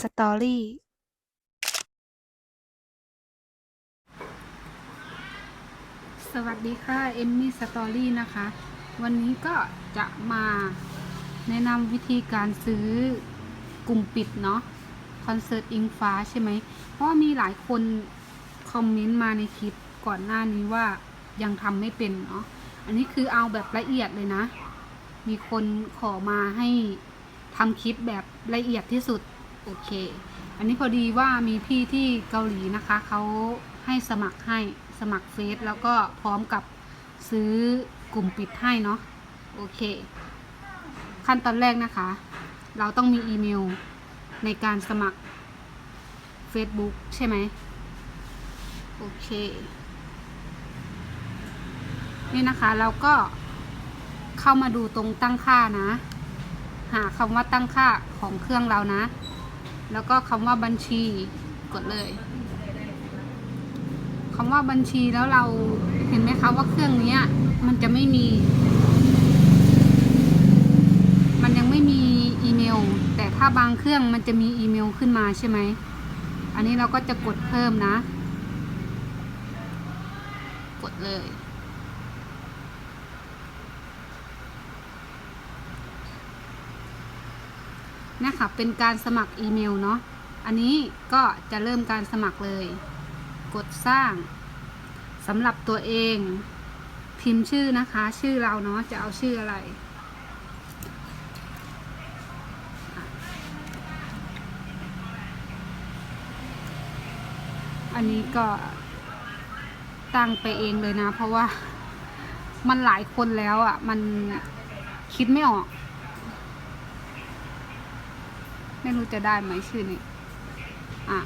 สตอรี่สวัสดีค่ะเอมมี่สตอรี่นะคะ วันนี้ก็จะมาแนะนำวิธีการซื้อกลุ่มปิดเนาะคอนเสิร์ตอิงฟ้าใช่ไหม เพราะมีหลายคนคอมเมนต์มาในคลิปก่อนหน้านี้ว่ายังทำไม่เป็นเนาะอันนี้คือเอาแบบละเอียดเลยนะ มีคนขอมาให้ทำคลิปแบบละเอียดที่สุด โอเค อันนี้พอดีว่ามีพี่ที่เกาหลีนะคะเขาให้สมัครให้สมัครเฟซแล้วก็พร้อมกับซื้อกลุ่มปิดให้เนาะโอเค ขั้นตอนแรกนะคะ เราต้องมีอีเมลในการสมัคร Facebook ใช่ไหมโอเค นี่นะคะเราก็เข้ามาดูตรงตั้งค่านะ หาคำว่าตั้งค่าของเครื่องเรานะ แล้วก็คำว่าบัญชีกดเลยคำว่าบัญชีแล้วเราเห็นไหมคะว่าเครื่องนี้มันจะไม่มี มันยังไม่มีอีเมล แต่ถ้าบางเครื่องมันจะมีอีเมลขึ้นมาใช่ไหม อันนี้เราก็จะกดเพิ่มนะ กดเลย นะคะเป็นการสมัครอีเมลเนาะอันนี้ก็จะเริ่มการสมัครเลย กดสร้างสำหรับตัวเอง พิมพ์ชื่อนะคะ ชื่อเราเนาะจะเอาชื่ออะไร อันนี้ก็ตั้งไปเองเลยนะ เพราะว่ามันหลายคนแล้วอะ่ะ มันคิดไม่ออก ไม่รู้จะได้ไหมชื่อนี้อะ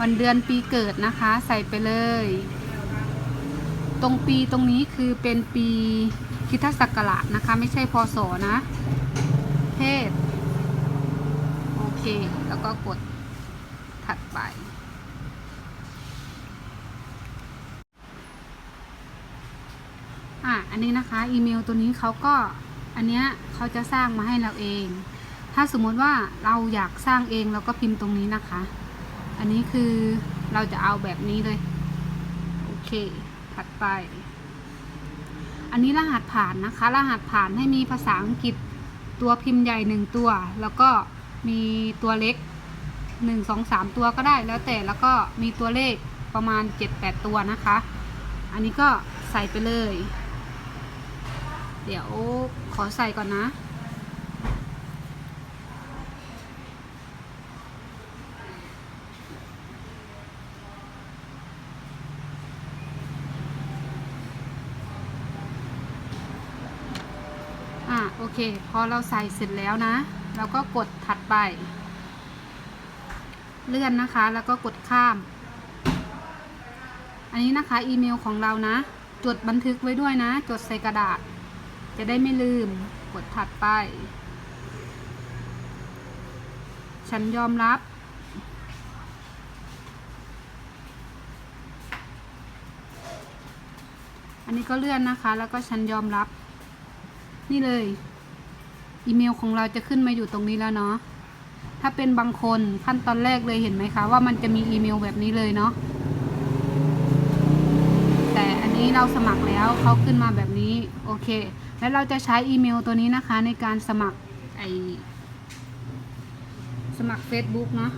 วันเดือนปีเกิดนะคะ ใส่ไปเลย ตรงปีตรงนี้คือเป็นปีคริสตศักราชนะคะ ไม่ใช่พศนะ เพศ โอเค แล้วก็กดถัดไป อะ อันนี้นะคะ อีเมลตัวนี้เขาก็ อันเนี้ยเขาจะสร้างมาให้เราเอง ถ้าสมมติว่าเราอยากสร้างเองเราก็พิมพ์ตรงนี้นะคะ อันนี้คือเราจะเอาแบบนี้เลย โอเค ถัดไป อันนี้รหัสผ่านนะคะ รหัสผ่านให้มีภาษาอังกฤษตัวพิมพ์ใหญ่หนึ่งตัว แล้วก็มีตัวเล็กหนึ่งสองสามตัวก็ได้แล้วแต่แล้วก็มีตัวเลขประมาณเจ็ดแปดตัวนะคะ อันนี้ก็ใส่ไปเลย เดี๋ยวขอใส่ก่อนนะ โอเค พอเราใส่เสร็จแล้วนะ เราก็กดถัดไป เลื่อนนะคะ แล้วก็กดข้าม อันนี้นะคะ อีเมลของเรานะ จดบันทึกไว้ด้วยนะ จดใส่กระดาษ จะได้ไม่ลืม กดถัดไป ฉันยอมรับอันนี้ก็เลื่อนนะคะ แล้วก็ฉันยอมรับ นี่เลย อีเมลของเราจะขึ้นมาอยู่ตรงนี้แล้วเนาะถ้าเป็นบางคนขั้นตอนแรกเลยเห็นไหมคะว่ามันจะมีอีเมลแบบนี้เลยเนาะแต่อันนี้เราสมัครแล้วเขาขึ้นมาแบบนี้โอเค แล้วเราจะใช้อีเมลตัวนี้นะคะ ในการสมัครไอสมัคร Facebook เนาะ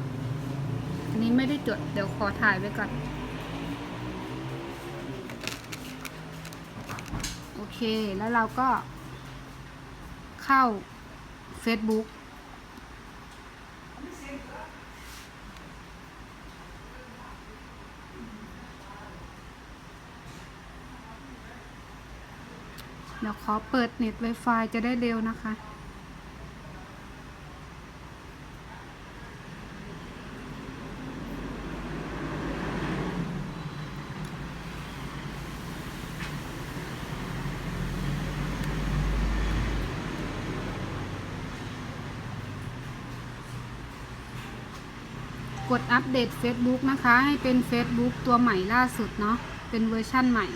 อันนี้ไม่ได้จดเดี๋ยวขอถ่ายไว้ก่อนโอเคแล้วเราก็ เข้า Facebook เดี๋ยวขอเปิดเน็ต Wi-Fi จะได้เร็วนะคะ กดอัปเดต Facebook นะคะ ให้เป็น Facebook ตัวใหม่ล่าสุดเนาะเป็นเวอร์ชั่นใหม่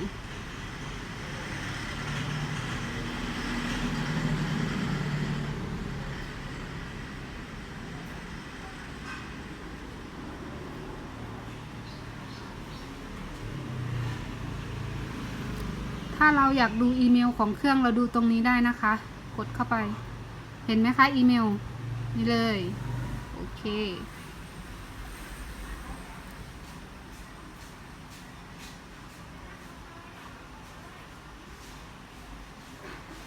ถ้าเราอยากดูอีเมลของเครื่องเราดูตรงนี้ได้นะคะ กดเข้าไป เห็นไหมคะ อีเมล นี่เลย โอเค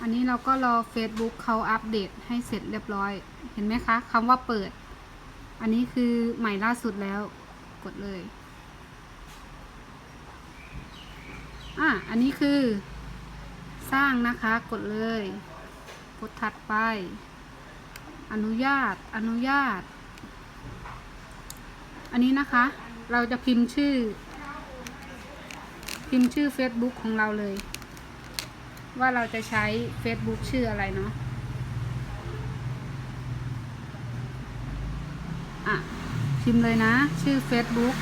อันนี้เราก็รอ Facebook เขาอัปเดตให้เสร็จเรียบร้อย เห็นไหมคะคำว่าเปิด อันนี้คือใหม่ล่าสุดแล้ว กดเลย อะ อันนี้คือ สร้างนะคะ กดเลย กดถัดไป อนุญาต อนุญาต อันนี้นะคะ เราจะพิมพ์ชื่อ พิมพ์ชื่อ Facebook ของเราเลย ว่าเราจะใช้ Facebook ชื่ออะไรเนาะอะพิมพ์เลยนะ ชื่อ Facebook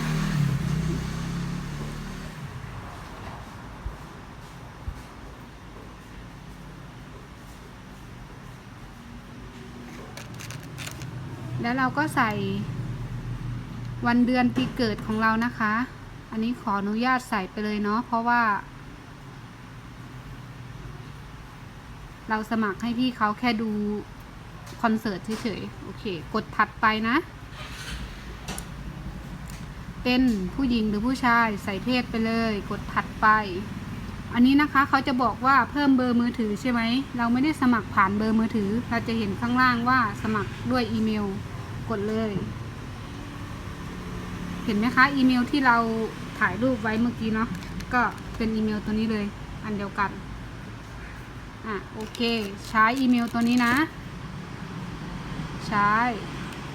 แล้วเราก็ใส่วันเดือนปีเกิดของเรานะคะ อันนี้ขออนุญาตใส่ไปเลยเนาะเพราะว่า เราสมัครให้พี่เขาแค่ดูคอนเสิร์ตเฉยๆ โอเค กดถัดไปนะ เป็นผู้หญิงหรือผู้ชายใส่เพศไปเลย กดถัดไป อันนี้นะคะเขาจะบอกว่าเพิ่มเบอร์มือถือใช่ไหม เราไม่ได้สมัครผ่านเบอร์มือถือ เราจะเห็นข้างล่างว่าสมัครด้วยอีเมล กดเลย เห็นไหมคะ อีเมลที่เราถ่ายรูปไว้เมื่อกี้เนาะ ก็เป็นอีเมลตัวนี้เลย อันเดียวกัน อะโอเค ใช้อีเมลตัวนี้นะ ใช้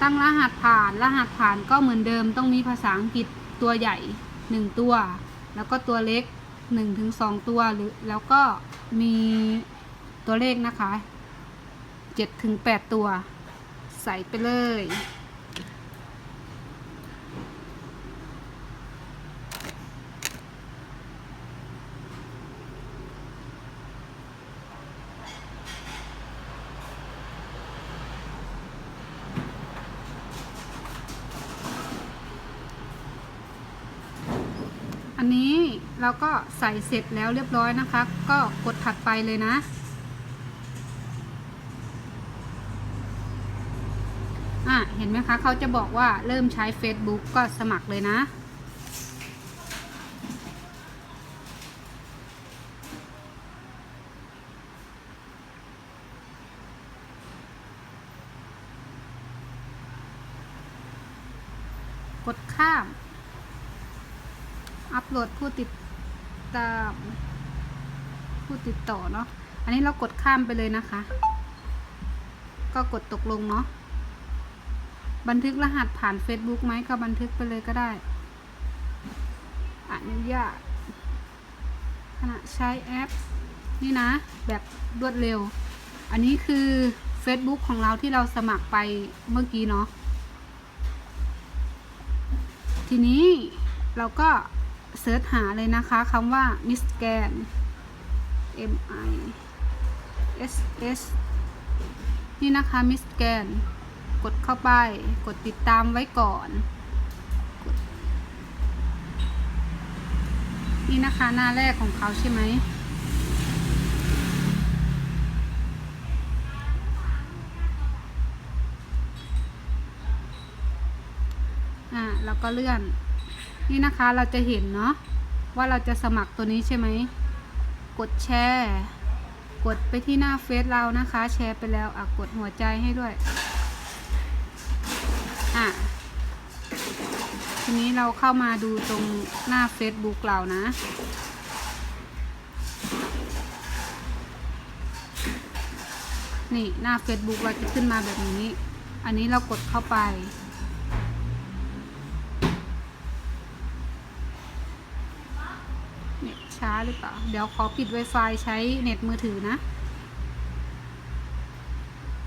ตั้งรหัสผ่าน รหัสผ่านก็เหมือนเดิมต้องมีภาษาอังกฤษตัวใหญ่หนึ่งตัว แล้วก็ตัวเล็กหนึ่งถึงสองตัวหรือแล้วก็มีตัวเลขนะคะเจ็ดถึงแปดตัว ใส่ไปเลย อันนี้เราก็ใส่เสร็จแล้วเรียบร้อยนะคะ ก็กดถัดไปเลยนะ อะ เห็นไหมคะ เขาจะบอกว่าเริ่มใช้ Facebook ก็สมัครเลยนะ กดข้าม อัปโหลดผู้ติดตามผู้ติดต่อเนาะ อันนี้เรากดข้ามไปเลยนะคะ ก็กดตกลงเนาะ บันทึกรหัสผ่าน Facebook ไหมก็บันทึกไปเลยก็ได้ อนุญาตขณะใช้แอป นี่นะ แบบรวดเร็ว อันนี้คือ Facebook ของเราที่เราสมัครไปเมื่อกี้เนาะ ทีนี้เราก็ เสิร์ชหาเลยนะคะคำว่า Miss Scan M I S S นี่นะคะ Miss Scan กดเข้าไป กดติดตามไว้ก่อน นี่นะคะหน้าแรกของเขาใช่ไหมอ่าแล้วก็เลื่อน นี่นะคะเราจะเห็นเนาะว่าเราจะสมัครตัวนี้ใช่ไหม กดแชร์ กดไปที่หน้าเฟซเรานะคะ แชร์ไปแล้วอะกดหัวใจให้ด้วย อะ ทีนี้เราเข้ามาดูตรงหน้า Facebook เรานะนี่หน้า Facebook เราจะขึ้นมาแบบนี้ อันนี้เรากดเข้าไป ช้าหรือเปล่า เดี๋ยวขอปิด Wi-Fi ใช้เน็ตมือถือนะ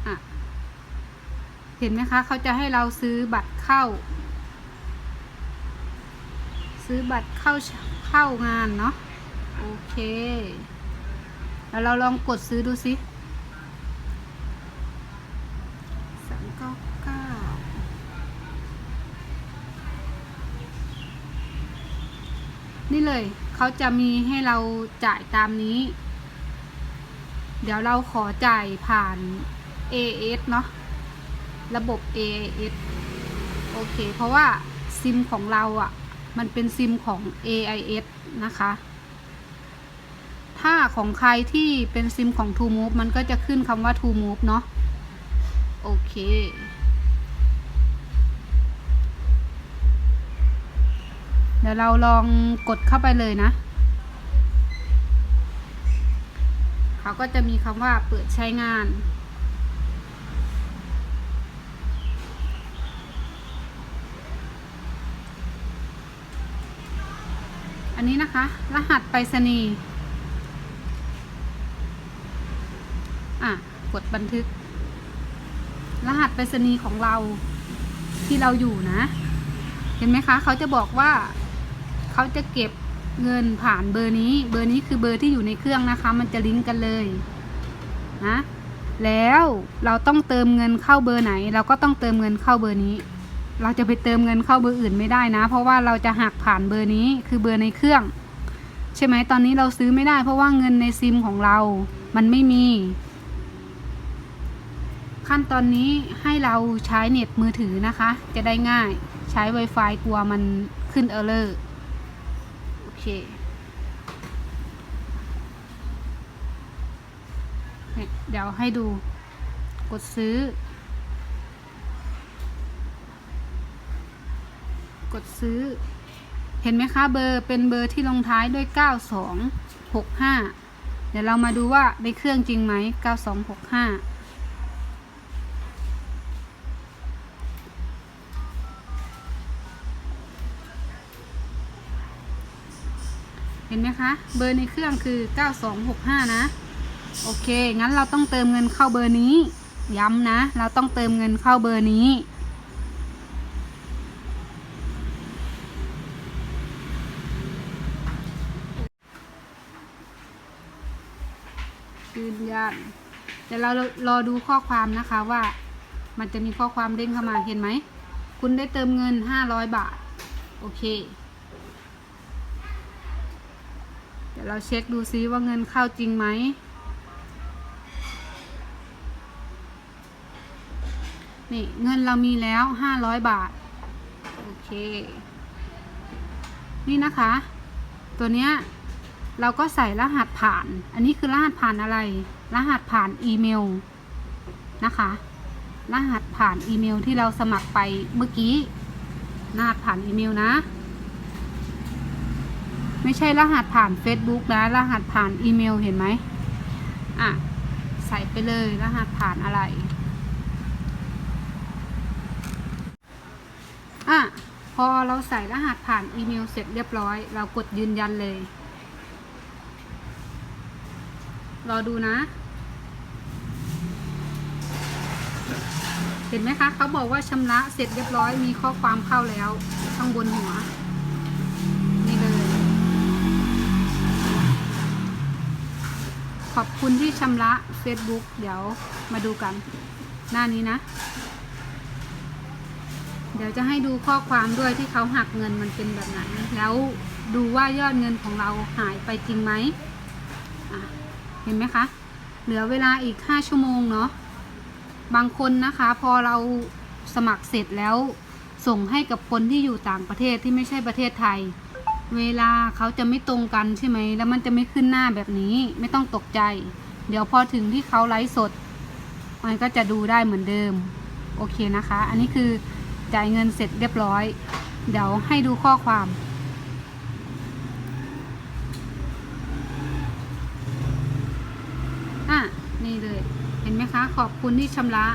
อะเห็นไหมคะ เขาจะให้เราซื้อบัตรเข้า ซื้อบัตรเข้าเข้างานเนาะ โอเค แล้วเราลองกดซื้อดูสิสามเก้าเก้านี่เลย เขาจะมีให้เราจ่ายตามนี้ เดี๋ยวเราขอจ่ายผ่าน AS เนาะระบบ AIS โอเค เพราะว่าซิมของเราอะ่ะ มันเป็นซิมของ AIS นะคะ ถ้าของใครที่เป็นซิมของ t o Move มันก็จะขึ้นคำว่า t o Move เนาะโอเค เดี๋ยวเราลองกดเข้าไปเลยนะ เขาก็จะมีคำว่าเปิดใช้งาน อันนี้นะคะ รหัสไปรษณีย์อะ กดบันทึก รหัสไปรษณีย์ของเราที่เราอยู่นะ เห็นไหมคะ เขาจะบอกว่า เขาจะเก็บเงินผ่านเบอร์นี้ เบอร์นี้คือเบอร์ที่อยู่ในเครื่องนะคะ มันจะลิงก์กันเลยนะแล้วเราต้องเติมเงินเข้าเบอร์ไหน เราก็ต้องเติมเงินเข้าเบอร์นี้ เราจะไปเติมเงินเข้าเบอร์อื่นไม่ได้นะ เพราะว่าเราจะหักผ่านเบอร์นี้คือเบอร์ในเครื่อง ใช่ไหมตอนนี้เราซื้อไม่ได้ เพราะว่าเงินในซิมของเรา มันไม่มี ขั้นตอนนี้ให้เราใช้เน็ตมือถือนะคะ จะได้ง่ายใช้ Wi-Fi กลัวมันขึ้นเออร์เลอร์ เคเนี่ยเดี๋ยวให้ดูกดซื้อ กดซื้อ เห็นไหมคะเบอร์เป็นเบอร์ที่ลงท้ายด้วย 9265 เดี๋ยวเรามาดูว่าในเครื่องจริงไหม 9265 ห็นไหมคะ เบอร์ในเครื่องคือ 9265 นะ โอเค งั้นเราต้องเติมเงินเข้าเบอร์นี้ ย้ำนะ เราต้องเติมเงินเข้าเบอร์นี้ ยืนยันเดี๋ยวเรารอดูข้อความนะคะว่า มันจะมีข้อความเด้งเข้ามาเห็นไหม คุณได้เติมเงิน 500 บาท โอเค ดี๋ยวเราเช็คดูซิว่าเงินเข้าจริงไหม นี่เงินเรามีแล้ว500บาท โอเค นี่นะคะ ตัวเนี้ยเราก็ใส่รหัสผ่าน อันนี้คือรหัสผ่านอะไร รหัสผ่านอีเมลนะคะ รหัสผ่านอีเมลที่เราสมัครไปเมื่อกี้รหัสผ่านอีเมลนะ ไม่ใช่รหัสผ่าน Facebook นะ รหัสผ่านอีเมลเห็นไหมอะ ใส่ไปเลยรหัสผ่านอะไร อะ พอเราใส่รหัสผ่านอีเมลเสร็จเรียบร้อย เรากดยืนยันเลย รอดูนะ เห็นไหมคะ เขาบอกว่าชำระเสร็จเรียบร้อยมีข้อความเข้าแล้วข้างบนหัว นี่เลย ขอบคุณที่ชำระ Facebook เดี๋ยวมาดูกัน หน้านี้นะ เดี๋ยวจะให้ดูข้อความด้วยที่เขาหักเงินมันเป็นแบบไหน แล้วดูว่ายอดเงินของเราหายไปจริงไหมเห็นไหมคะ เหลือเวลาอีก 5 ชั่วโมงเนาะบางคนนะคะ พอเราสมัครเสร็จแล้วส่งให้กับคนที่อยู่ต่างประเทศที่ไม่ใช่ประเทศไทย เวลาเขาจะไม่ตรงกันใช่ไหม แล้วมันจะไม่ขึ้นหน้าแบบนี้ ไม่ต้องตกใจ เดี๋ยวพอถึงที่เขาไลฟ์สด มันก็จะดูได้เหมือนเดิม โอเคนะคะ อันนี้คือจ่ายเงินเสร็จเรียบร้อย เดี๋ยวให้ดูข้อความอะนี่เลย เห็นไหมคะ ขอบคุณที่ชำระ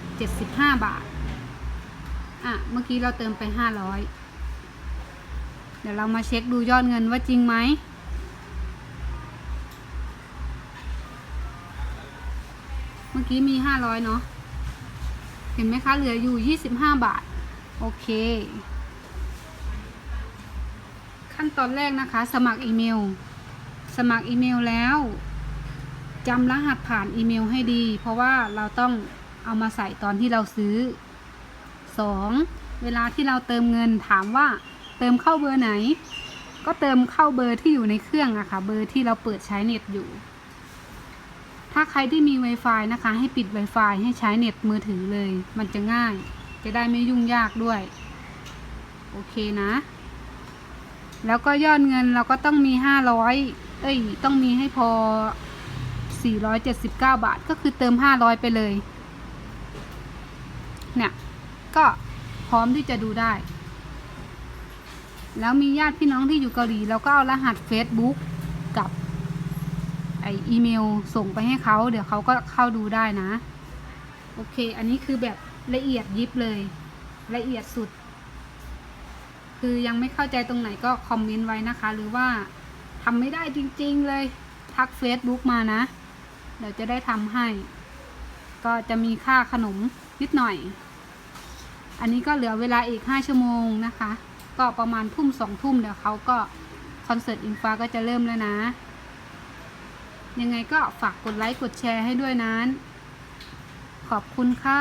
475 บาท อะ เมื่อกี้เราเติมไป 500 เดี๋ยวเรามาเช็คดูยอดเงินว่าจริงไหมเมื่อกี้มี 500 เนาะเห็นไหมคะ เหลืออยู่ 25 บาท โอเค ขั้นตอนแรกนะคะ สมัครอีเมล สมัครอีเมลแล้วจำรหัสผ่านอีเมลให้ดี เพราะว่าเราต้องเอามาใส่ตอนที่เราซื้อ 2. เวลาที่เราเติมเงินถามว่า เติมเข้าเบอร์ไหน ก็เติมเข้าเบอร์ที่อยู่ในเครื่องอะค่ะ เบอร์ที่เราเปิดใช้เน็ตอยู่ ถ้าใครที่มี Wi-Fi นะคะ ให้ปิด Wi-Fi ให้ใช้เน็ตมือถือเลย มันจะง่าย จะได้ไม่ยุ่งยากด้วย โอเคนะ แล้วก็ยอดเงินเราก็ต้องมี 500 เอ้ย ต้องมีให้พอ 479 บาท ก็คือเติม 500 ไปเลย เนี่ย ก็พร้อมที่จะดูได้ แล้วมีญาติพี่น้องที่อยู่เกาหลีเราก็เอารหัส Facebook กับไออีเมลส่งไปให้เขาเดี๋ยวเขาก็เข้าดูได้นะ โอเค อันนี้คือแบบละเอียดยิบเลย ละเอียดสุด คือยังไม่เข้าใจตรงไหนก็คอมเมนต์ไว้นะคะ หรือว่าทำไม่ได้จริงๆเลย ทัก Facebook มานะ เดี๋ยวจะได้ทำให้ ก็จะมีค่าขนมนิดหน่อย อันนี้ก็เหลือเวลาอีก 5 ชั่วโมงนะคะ ก็ประมาณทุ่มสองทุ่มเดี๋ยวเขาก็คอนเสิร์ตอิงฟ้าก็จะเริ่มแล้วนะ ยังไงก็ฝากกดไลค์กดแชร์ให้ด้วยนะขอบคุณค่ะ